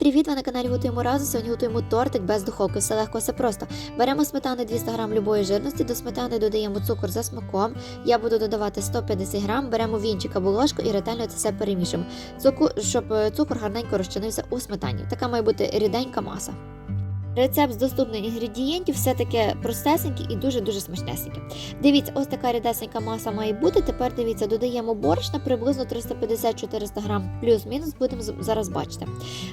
Привіт, ви на каналі Готуємо разом. Сьогодні готуємо тортик без духовки. Все легко, все просто. Беремо сметани 200 г любої жирності, до сметани додаємо цукор за смаком. Я буду додавати 150 г, беремо вінчик або ложку і ретельно це все перемішуємо, Цуку, щоб е, цукор гарненько розчинився у сметані. Така має бути ріденька маса. Рецепт з доступних інгредієнтів все таке простесенький і дуже-дуже смачнесенький. Дивіться, ось така рідесенька маса має бути. Тепер дивіться, додаємо борошна приблизно 350-400 грам, плюс-мінус будемо зараз бачити.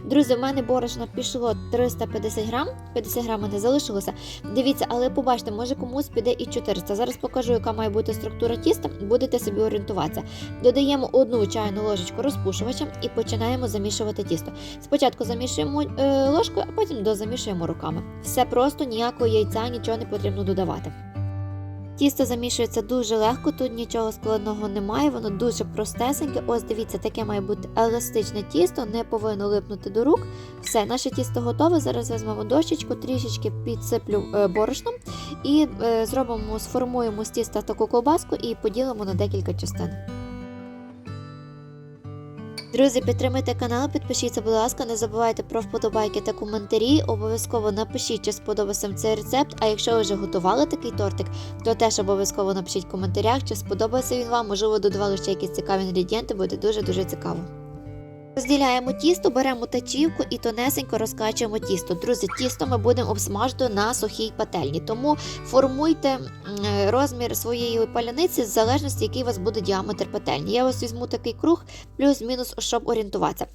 Друзі, в мене борошна пішло 350 грам, 50 грам не залишилося. Дивіться, але побачите, може комусь піде і 400. Зараз покажу, яка має бути структура тіста, будете собі орієнтуватися. Додаємо одну чайну ложечку розпушувача і починаємо замішувати тісто. Спочатку замішуємо е, ложкою, а потім дозамішуємо руками. Все просто, ніякого яйця, нічого не потрібно додавати. Тісто замішується дуже легко, тут нічого складного немає, воно дуже простесеньке. Ось дивіться, таке має бути еластичне тісто, не повинно липнути до рук. Все, наше тісто готове. Зараз візьмемо дощечку, трішечки підсиплю е, борошном і е, зробимо, сформуємо з тіста таку ковбаску і поділимо на декілька частин. Друзі, підтримуйте канал, підпишіться, будь ласка, не забувайте про вподобайки та коментарі. Обов'язково напишіть, чи сподобався цей рецепт. А якщо ви вже готували такий тортик, то теж обов'язково напишіть в коментарях, чи сподобався він вам. Можливо, додавали ще якісь цікаві інгредієнти, буде дуже дуже цікаво. Розділяємо тісто, беремо тачівку і тонесенько розкачуємо тісто. Друзі, тісто ми будемо обсмажити на сухій пательні, тому формуйте розмір своєї паляниці в залежності, який у вас буде діаметр пательні. Я ось візьму такий круг, плюс-мінус, щоб орієнтуватися.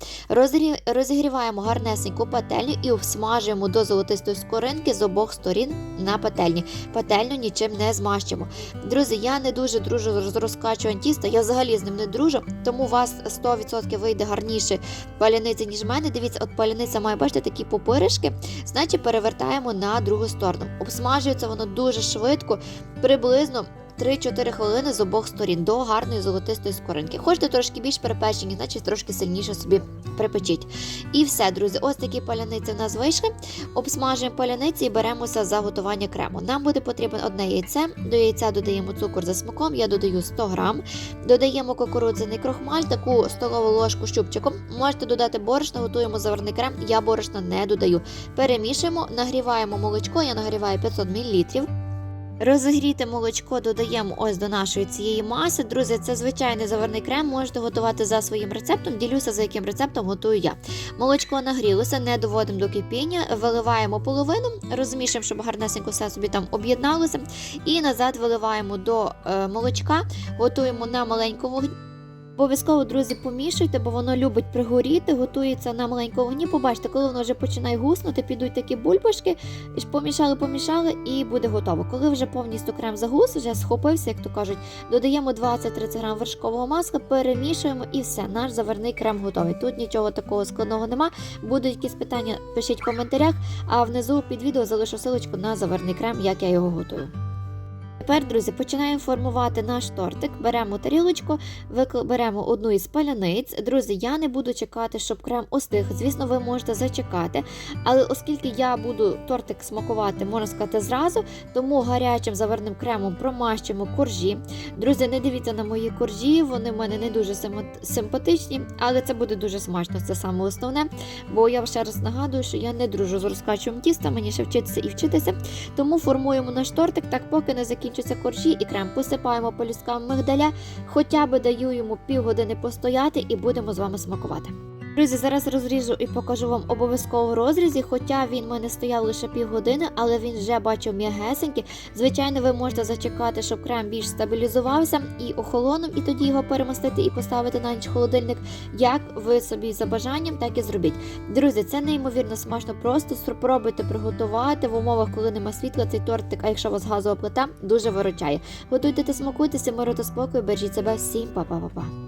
Розігріваємо гарнесеньку пательню і обсмажуємо до золотистої скоринки з обох сторін на пательні. Пательню нічим не змащимо. Друзі, я не дуже дружу з розкачуванням тіста, я взагалі з ним не дружу, тому у вас 100% вийде гарніше паляниця, ніж в мене. Дивіться, от паляниця має бачите такі попиришки, значить перевертаємо на другу сторону. Обсмажується воно дуже швидко, приблизно. 3-4 хвилини з обох сторін до гарної золотистої скоринки. Хочете трошки більш перепечені, значить трошки сильніше собі припечіть. І все, друзі, ось такі паляниці в нас вийшли. Обсмажуємо паляниці і беремося за готування крему. Нам буде потрібно одне яйце. До яйця додаємо цукор за смаком, я додаю 100 грам. Додаємо кукурудзяний крохмаль, таку столову ложку щупчиком. Можете додати борошно, готуємо заварний крем. Я борошна не додаю. Перемішуємо, нагріваємо молочко, я нагріваю 500 мл. Розігріте молочко додаємо ось до нашої цієї маси. Друзі, це звичайний заварний крем. Можете готувати за своїм рецептом. Ділюся, за яким рецептом готую я. Молочко нагрілося, не доводимо до кипіння, виливаємо половину, розмішуємо, щоб гарнесенько все собі там об'єдналося. І назад виливаємо до е, молочка, готуємо на маленькому вогні. Обов'язково, друзі, помішуйте, бо воно любить пригоріти, готується на маленькому вогні. Побачите, коли воно вже починає гуснути, підуть такі бульбашки, помішали, помішали, і буде готово. Коли вже повністю крем загус, вже схопився, як то кажуть, додаємо 20-30 грам вершкового масла, перемішуємо і все. Наш заварний крем готовий. Тут нічого такого складного нема. Будуть якісь питання, пишіть в коментарях, а внизу під відео залишу силочку на заварний крем, як я його готую. Тепер, друзі, починаємо формувати наш тортик. Беремо тарілочку, беремо одну із паляниць. Друзі, я не буду чекати, щоб крем остиг. Звісно, ви можете зачекати. Але оскільки я буду тортик смакувати, можна сказати, зразу, тому гарячим заварним кремом промащуємо коржі. Друзі, не дивіться на мої коржі, вони в мене не дуже симпатичні, але це буде дуже смачно. Це саме основне. Бо я ще раз нагадую, що я не дружу з розкачуванням тіста, мені ще вчитися і вчитися. Тому формуємо наш тортик, так поки не закінчаться коржі і крем. Посипаємо полюсками мигдаля, хоча б даю йому півгодини постояти і будемо з вами смакувати. Друзі, зараз розріжу і покажу вам обов'язково в розрізі, хоча він в мене стояв лише півгодини, але він вже бачив м'ягесенький. Звичайно, ви можете зачекати, щоб крем більш стабілізувався і охолонув, і тоді його перемостити і поставити на ніч холодильник. Як ви собі за бажанням, так і зробіть. Друзі, це неймовірно смачно. Просто спробуйте приготувати в умовах, коли нема світла, цей тортик, а якщо у вас газова плита, дуже виручає. Готуйте та смакуйтеся, миру та спокою, бережіть себе всім, па-па-па-па.